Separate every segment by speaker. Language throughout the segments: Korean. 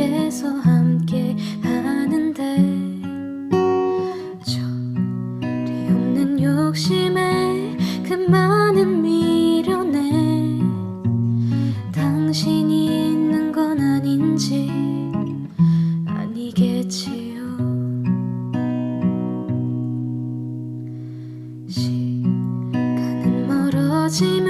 Speaker 1: 위해서 함께 하는데 저리 없는 욕심에 그 많은 미련에 당신이 있는 건 아닌지 아니겠지요. 시간은 멀어지면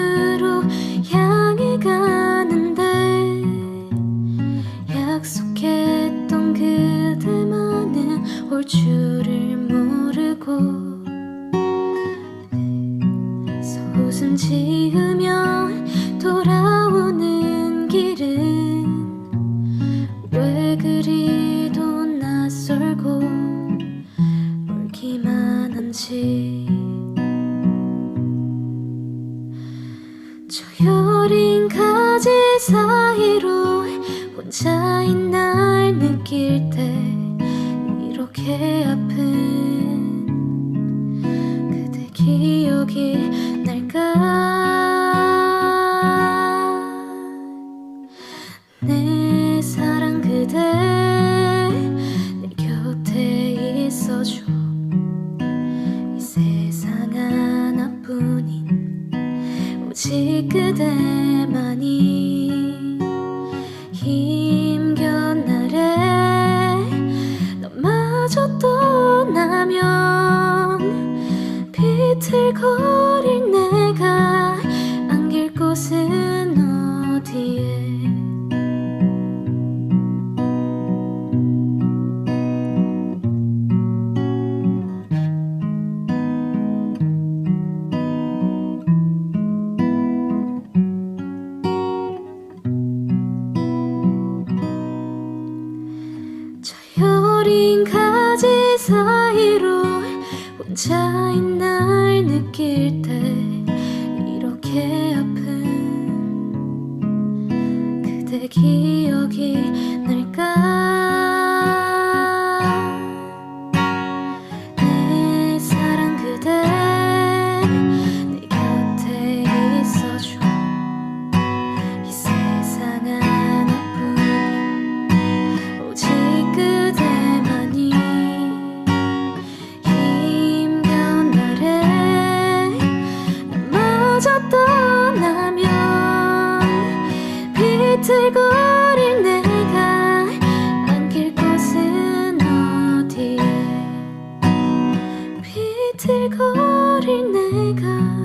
Speaker 1: 웃음 지으며 돌아오는 길은 왜 그리도 낯설고 멀기만 한지. 저 여린 가지 사이로 혼자인 날 느낄 때 이렇게 아픈 오직 그대만이 힘겨운 날에 너마저 떠나면 비틀거 사이로 혼자인 날 느낄 때 비틀거릴 내가